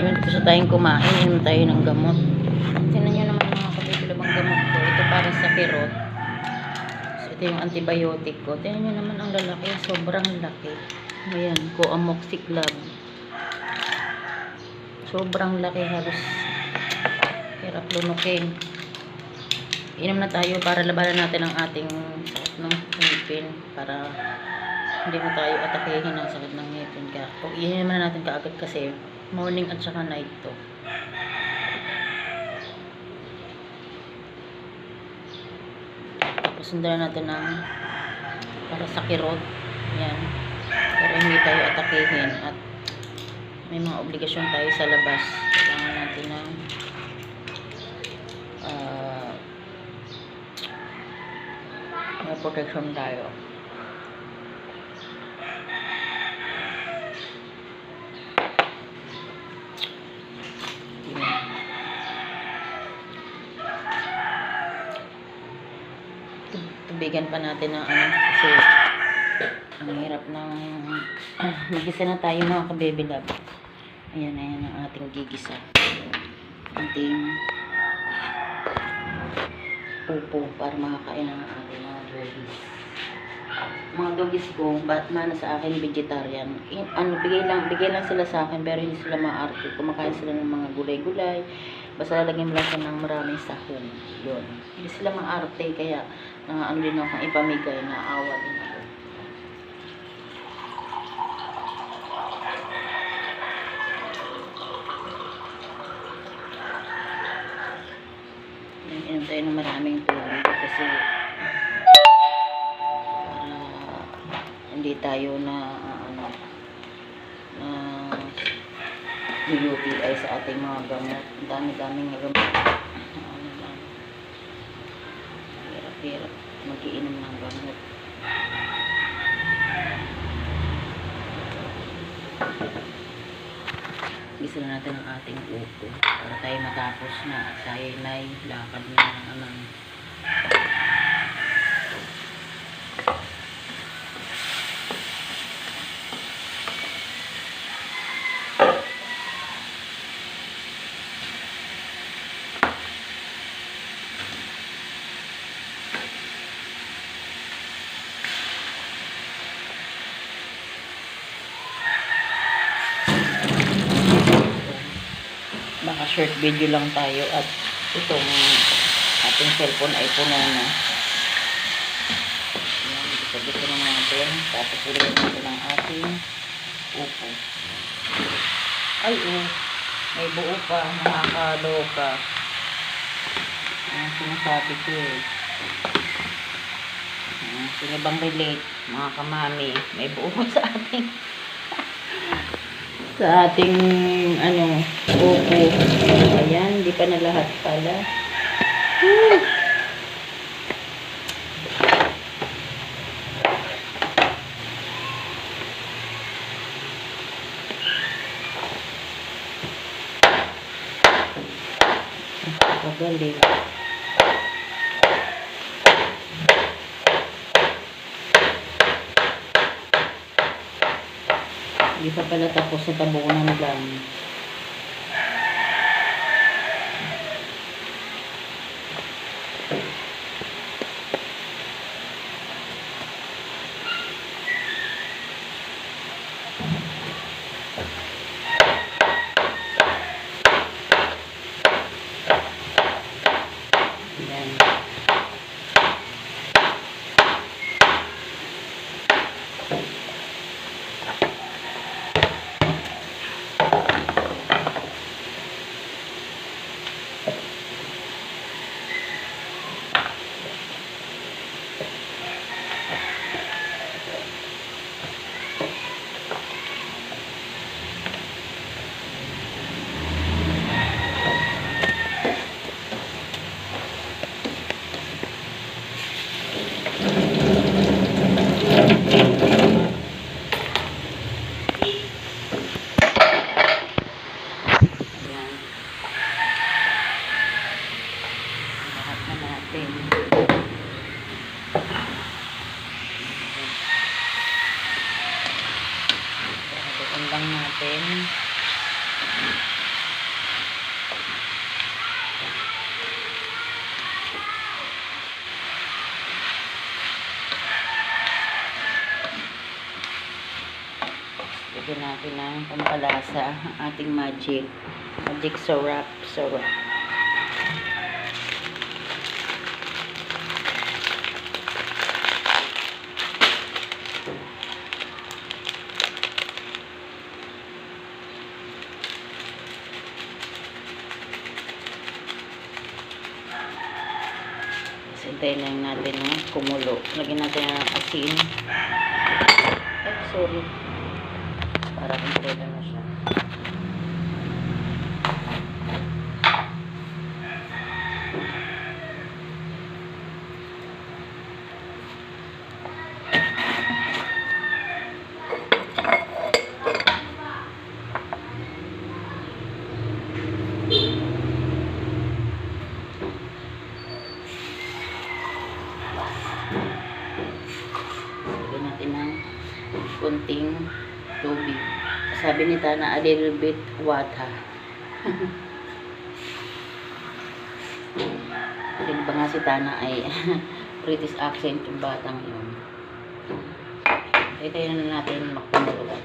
Ayun, gusto tayong kumain. Inom tayo ng gamot. Tingnan nyo naman mga kabibilabang gamot ko. Ito para sa pirot. So, ito yung antibiotic ko. Tingnan nyo naman ang lalaki. Sobrang laki. Ayan, Coamoxiclav. Sobrang laki halos. Hirap lunukin. Inom na tayo para labanan natin ang ating sakit ng ngipin. Para hindi mo tayo atakehin ng sakit ng ngipin ka. O iinom na natin kaagad kasi morning at saka night to. Tapos sundan natin ng para sa kirot. Yan. Para hindi tayo atakehin at may mga obligasyon tayo sa labas. Kailangan natin ng ah may protection tayo. Yan. Tub- Tubigan pa natin ng ano kasi ang hirap ng magisa na tayo mga ka-baby love. Ayan, ayan ang ating gigisa. Ating pupo para makakain ng ating mga doggies. Mga doggies ko, Batman sa akin vegetarian. I- ano, bigay lang, bigay lang sila sa akin pero hindi sila maarte. Kumakain sila ng mga gulay-gulay. Basta lalagyan mo lang ng maraming sahon. Yun. Hindi sila maarte kaya na ano din ako ipamigay na awa din ako. Inom tayo ng maraming tubig kasi para hindi tayo na ano na UTI sa ating mga gamot. Ang dami-daming gamot. Hirap-hirap mag-iinom ng gamot. Gisa na natin ang ating upo para tayo matapos na at tayo na lakad na ng anong baka short video lang tayo at itong ating cellphone ay puno na. Yan, gusto na natin. Tapos ulit natin ang ating upo. Ay, oh. May buo pa. Nakakaloka. Ang sinasabi ko eh. Sino bang relate? Mga kamami. May buo sa ating sa ating ano, upo. Ayan, di pa na lahat pala. Woo! Pagaling. Hindi pa pala tapos sa tabunan lang. Yan. natin. Lagyan natin ng pampalasa ating magic. Magic syrup, syrup. Sintayin lang natin na kumulo. Lagyan natin ng asin. Ay, sorry. Para kumpleta na siya. Lagyan natin ng kunting tubig. Sabi ni Tana, a little bit water. Di ba nga si Tana ay British accent yung batang yun. Ito na natin makumulo.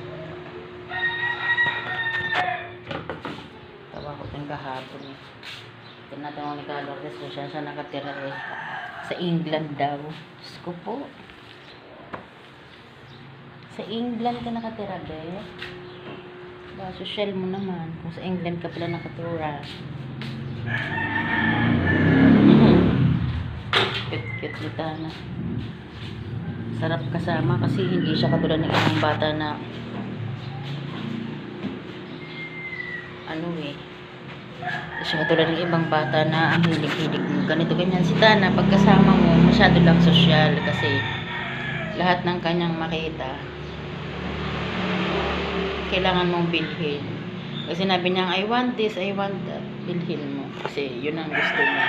Tawa ko din kahapon eh. Ako ni Calores kung saan siya nakatira eh. Sa England daw. Diyos ko po. Sa England ka nakatira, be? Ba, social mo naman. Kung sa England ka pala nakatira. Cute-cute ni. Sarap kasama kasi hindi siya katulad ng ibang bata na ano eh. Siya katulad ng ibang bata na ang hilig-hilig mo. Ganito, ganyan. Si Tana, pagkasama mo, masyado lang social kasi lahat ng kanyang makita, kailangan mong bilhin. Kasi sinabi niya, I want this, I want that. Bilhin mo. Kasi yun ang gusto mo.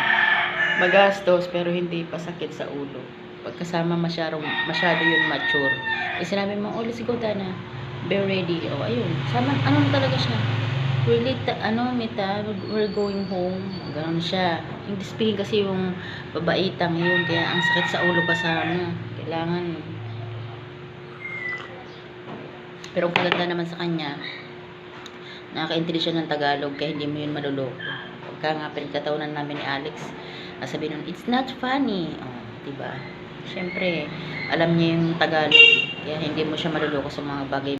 Magastos, pero hindi pa sakit sa ulo. Pagkasama masyado, masyado yun mature. Eh sinabi mo, oh, let's go na. Be ready. O, oh, ayun. Sama, ano talaga siya? Really, ta- ano, Mita, we're going home. Ganon siya. Hindi speaking kasi yung babaitang yun. Kaya ang sakit sa ulo kasama. Kailangan pero ang naman sa kanya, nakakaintindi siya ng Tagalog kaya hindi mo yun maluloko. Pagka nga pinagtataunan namin ni Alex, sabi nun, it's not funny. Oh, diba? Siyempre, alam niya yung Tagalog. Kaya hindi mo siya maluloko sa mga bagay